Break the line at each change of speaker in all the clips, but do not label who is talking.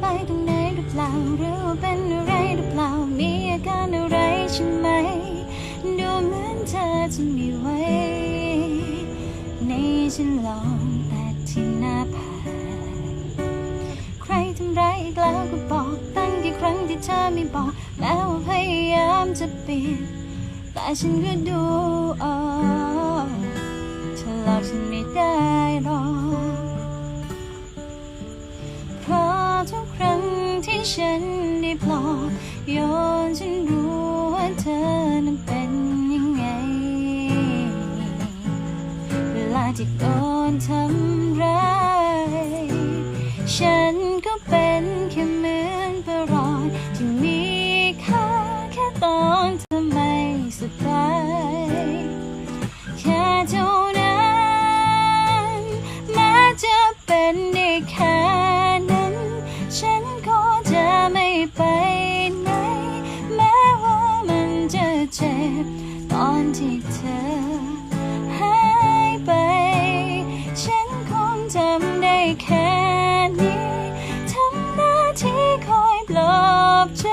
ไปตรงไหนหรือเปล่าหรือว่าเป็นอะไรหรือเปล่ามีอาการอะไรใช่ไหม ดูเหมือนเธอจะมีไว้ ในฉันลองแต่ที่หน้าผากใครทำร้ายอีกแล้วก็บอกตั้งกี่ครั้งที่เธอไม่บอกแม้ว่าพยายามจะปิดแต่ฉันก็ดูออกเธอหลอกฉันไม่ ทุกครั้งที่ฉันได้ปลอบโยนฉันรู้ว่าเธอนั้นเป็นยังไง เวลาที่โดนทำร้าย ฉันก็เป็นแค่เมือ ตอนที่เธอหายไป ฉันคงทำได้แค่นี้ทำหน้าที่คอยปลอบใจ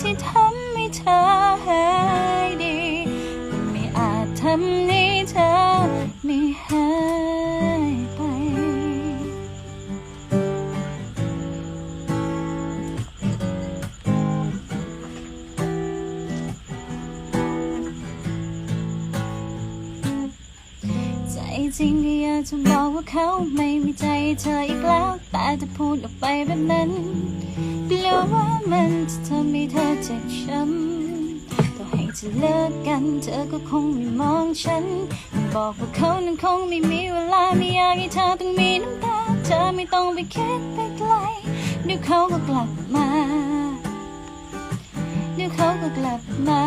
ที่ทำให้เธอหายดี ไม่อาจทำให้เธอไม่หาย จจริงก็อยากจะบอกว่าเขาไม่มีใจเธออีกแล้ว แต่จะพูดออกไปแบบนั้นกลัวว่ามันจะทำให้เธอเจ็บช้ำต่อให้จะเลิกกันเธอก็คงไม่มองฉัน บอกว่าเขานั้นคงไม่มีเวลาไม่อยากให้เธอต้องมีน้ำตาเธอไม่ต้องไปคิดไปไกลเดี๋ยวเขาก็กลับมา เดี๋ยวเขาก็กลับมา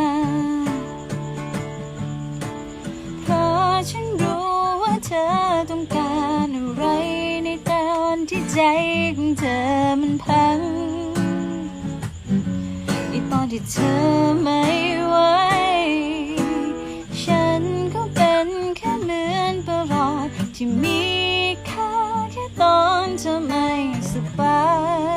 ต้องการอะไรในตอนที่ใจของเธอมันพังในตอนที่เธอไม่ไหวฉันก็เป็นแค่เหมือนประหลอดที่มีค่าแค่ตอนเธอไม่สบาย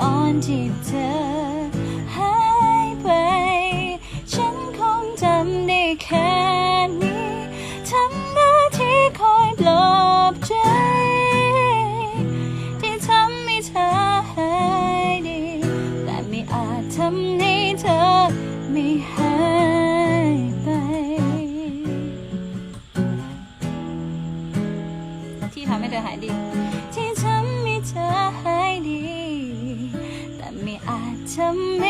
บตอนที่เธอ เ